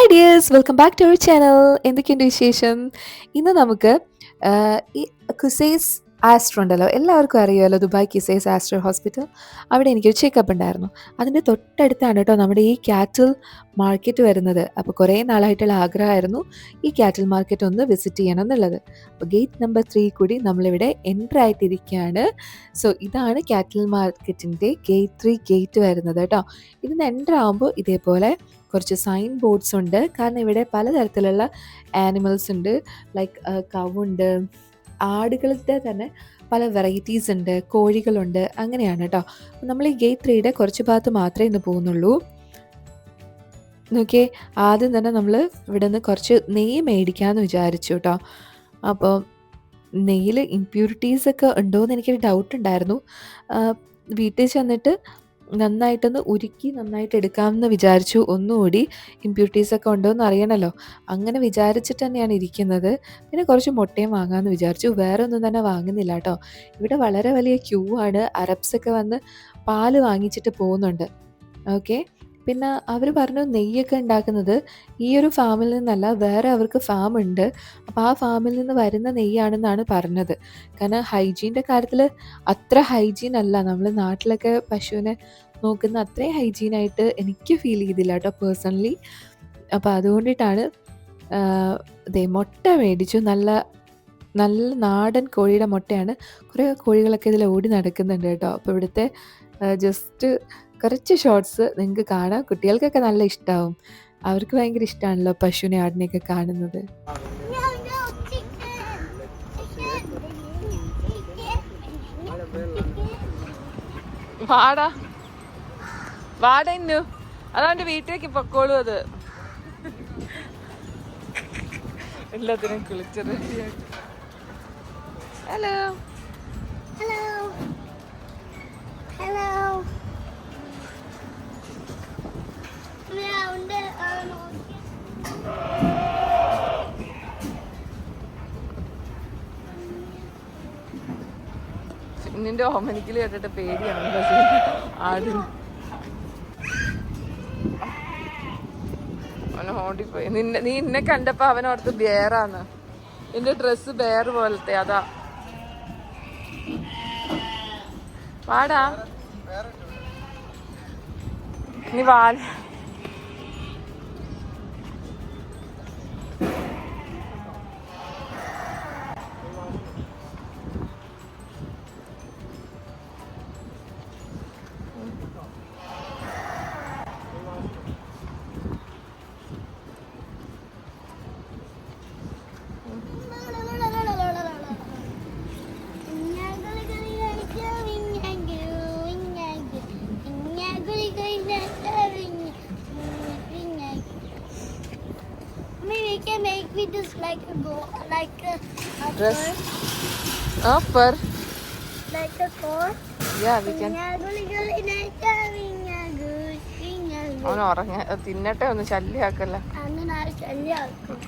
Hi dears welcome back to our channel എന്തൊക്കെയുണ്ട് വിശേഷം? ഇന്ന് നമുക്ക് ഈ കുസൈസ് ആസ്ട്രോ ഉണ്ടല്ലോ എല്ലാവർക്കും അറിയാമല്ലോ ദുബായ് കിസൈസ് ആസ്ട്രോ ഹോസ്പിറ്റൽ. അവിടെ എനിക്കൊരു ചെക്കപ്പ് ഉണ്ടായിരുന്നു. അതിന്റെ തൊട്ടടുത്താണ് കേട്ടോ നമ്മുടെ ഈ കാറ്റിൽ മാർക്കറ്റ് വരുന്നത്. അപ്പോൾ കുറേ നാളായിട്ടുള്ള ആഗ്രഹമായിരുന്നു ഈ കാറ്റിൽ മാർക്കറ്റ് ഒന്ന് വിസിറ്റ് ചെയ്യണം എന്നുള്ളത്. അപ്പോൾ ഗേറ്റ് നമ്പർ ത്രീ കൂടി നമ്മളിവിടെ എന്റർ ആയിട്ടിരിക്കുകയാണ്. സോ ഇതാണ് കാറ്റിൽ മാർക്കറ്റിന്റെ ഗേറ്റ് ത്രീ ഗേറ്റ് വരുന്നത് കേട്ടോ. ഇതിന് എന്റർ ആകുമ്പോൾ ഇതേപോലെ കുറച്ച് സൈൻ ബോർഡ്സ് ഉണ്ട്. കാരണം ഇവിടെ പലതരത്തിലുള്ള ആനിമൽസ് ഉണ്ട്. ലൈക്ക് കവുണ്ട് ആടുകളുടെ തന്നെ പല വെറൈറ്റീസ് ഉണ്ട് കോഴികളുണ്ട് അങ്ങനെയാണ് കേട്ടോ നമ്മൾ ഈ ഗേറ്റ് ത്രീയുടെ കുറച്ച് ഭാഗത്ത് മാത്രമേ ഇന്ന് പോകുന്നുള്ളൂ. നോക്കിയേ ആദ്യം തന്നെ നമ്മൾ ഇവിടെ നിന്ന് കുറച്ച് നെയ്യ് മേടിക്കാമെന്ന് വിചാരിച്ചു കേട്ടോ അപ്പോൾ നെയ്യിൽ ഇമ്പ്യൂരിറ്റീസ് ഒക്കെ ഉണ്ടോയെന്ന് എനിക്കൊരു ഡൗട്ട് ഉണ്ടായിരുന്നു. വീട്ടിൽ ചെന്നിട്ട് നന്നായിട്ടൊന്ന് ഉരുക്കി നന്നായിട്ട് എടുക്കാമെന്ന് വിചാരിച്ചു. ഒന്നുകൂടി ഇമ്പ്യൂരിറ്റീസ് ഒക്കെ ഉണ്ടോ എന്ന് അറിയണമല്ലോ അങ്ങനെ വിചാരിച്ചിട്ട് തന്നെയാണ് ഇരിക്കുന്നത്. പിന്നെ കുറച്ച് മുട്ടയും വാങ്ങാമെന്ന് വിചാരിച്ചു. വേറെ ഒന്നും തന്നെ വാങ്ങുന്നില്ല കേട്ടോ. ഇവിടെ വളരെ വലിയ ക്യൂ ആണ്. അറബ്സ് ഒക്കെ വന്ന് പാൽ വാങ്ങിച്ചിട്ട് പോകുന്നുണ്ട്. ഓക്കെ പിന്നെ അവർ പറഞ്ഞു നെയ്യൊക്കെ ഉണ്ടാക്കുന്നത് ഈ ഒരു ഫാമിൽ നിന്നല്ല വേറെ അവർക്ക് ഫാം ഉണ്ട്. അപ്പോൾ ആ ഫാമിൽ നിന്ന് വരുന്ന നെയ്യാണെന്നാണ് പറഞ്ഞത്. കാരണം ഹൈജീന്റെ കാര്യത്തിൽ അത്ര ഹൈജീൻ അല്ല. നമ്മൾ നാട്ടിലൊക്കെ പശുവിനെ നോക്കുന്ന അത്രയും ഹൈജീനായിട്ട് എനിക്ക് ഫീൽ ചെയ്തില്ല കേട്ടോ പേഴ്സണലി അപ്പോൾ അതുകൊണ്ടിട്ടാണ് ദേ മുട്ട മേടിച്ചു. നല്ല നല്ല നാടൻ കോഴിയുടെ മുട്ടയാണ്. കുറേ കോഴികളൊക്കെ ഇതിൽ ഓടി നടക്കുന്നുണ്ട് കേട്ടോ. അപ്പോൾ ഇവിടുത്തെ ജസ്റ്റ് കുറച്ച് ഷോർട്സ് നിങ്ങൾക്ക് കാണാം. കുട്ടികൾക്കൊക്കെ നല്ല ഇഷ്ടമാവും അവർക്ക് ഭയങ്കര ഇഷ്ടമാണല്ലോ പശുവിനെ ആടിനെയൊക്കെ കാണുന്നത്. No, no, അതാണ്ട് വീട്ടിലേക്ക് പൊക്കോളൂ അത്. എല്ലാത്തിനും കുളിച്ച് ഹലോ ഹലോ ഹലോ ഹലോ നിന്റെ ഓമനിക്കൽ കേട്ടിട്ട് പേടിയാണ്. ആടിന് അവന് ഓടിപ്പോയി. നിന്നെ നീ എന്നെ കണ്ടപ്പോ അവനോർത്ത് ബേറാന്ന്. എന്റെ ഡ്രസ്സ് ബേർ പോലത്തെ അതാ. വാടാ. നീ വാൽ make me just like a go, like a, a Dress. Upper. like a coat. Yeah, we can. അവൻ ഉറങ്ങ തിന്നട്ടെ ഒന്ന് ശല്യാക്കല്ല ശല്യാക്കും.